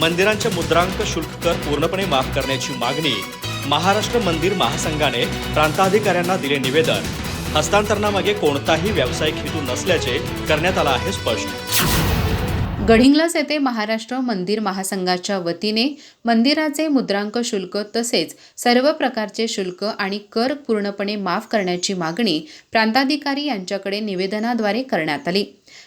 मंदिरांचे मुद्रांक शुल्क कर पूर्णपणे माफ करण्याची मागणी महाराष्ट्र मंदिर महासंघाने प्रांताधिकाऱ्यांना दिले निवेदन. हस्तांतरणामागे कोणताही व्यावसायिक हेतू नसल्याचे करण्यात आला आहे स्पष्ट. गडिंग्लस येथे महाराष्ट्र मंदिर महासंघाच्या वतीने मंदिराचे मुद्रांक शुल्क तसेच सर्व प्रकारचे शुल्क आणि कर पूर्णपणे माफ करण्याची मागणी प्रांताधिकारी यांच्याकडे निवेदनाद्वारे करण्यात आली.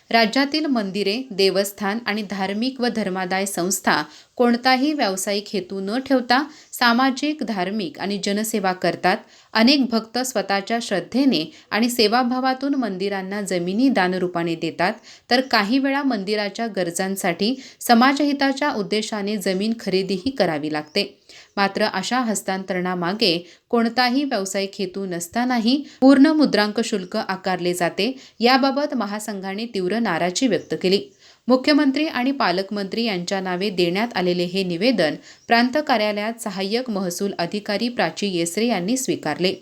राज्यातील मंदिरे देवस्थान आणि धार्मिक व धर्मादाय संस्था कोणताही व्यावसायिक हेतू न ठेवता सामाजिक धार्मिक आणि जनसेवा करतात. अनेक भक्त स्वतःच्या श्रद्धेने आणि सेवाभावातून मंदिरांना जमिनी दानरूपाने देतात. तर काही वेळा मंदिराच्या गरजांसाठी समाजहिताच्या उद्देशाने जमीन खरेदीही करावी लागते. मात्र अशा हस्तांतरणामागे कोणताही व्यावसायिक हेतू नसतानाही पूर्ण मुद्रांक शुल्क आकारले जाते. याबाबत महासंघाने तीव्र नाराजी व्यक्त केली. मुख्यमंत्री आणि पालकमंत्री यांच्या नावे देण्यात आलेले हे निवेदन प्रांत कार्यालयात सहाय्यक महसूल अधिकारी प्राची येसरे यांनी स्वीकारले.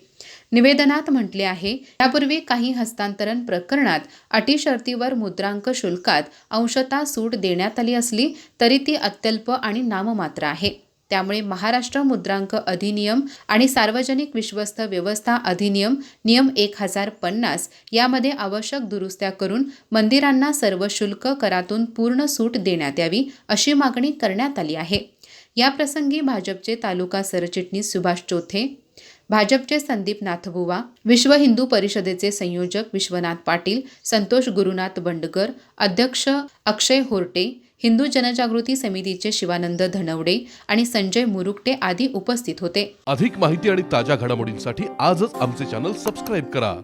निवेदनात म्हटले आहे यापूर्वी काही हस्तांतरण प्रकरणात अटी शर्तीवर मुद्रांक शुल्कात अंशतः सूट देण्यात आली असली तरी ती अत्यल्प आणि नाममात्र आहे. त्यामुळे महाराष्ट्र मुद्रांक अधिनियम आणि सार्वजनिक विश्वस्त व्यवस्था अधिनियम नियम एक हजार पन्नास यामध्ये आवश्यक दुरुस्त्या करून मंदिरांना सर्व शुल्क करातून पूर्ण सूट देण्यात यावी अशी मागणी करण्यात आली आहे. याप्रसंगी भाजपचे तालुका सरचिटणीस सुभाष चोथे भाजपचे संदीप नाथबुवा विश्व हिंदू परिषदेचे संयोजक विश्वनाथ पाटील संतोष गुरुनाथ बंडकर अध्यक्ष अक्षय होर्टे हिंदू जनजागृती समितीचे शिवानंद धनवडे आणि संजय मुरुकटे आदी उपस्थित होते. अधिक माहिती आणि ताज्या घडामोडींसाठी आजच आमचे चॅनल सबस्क्राईब करा.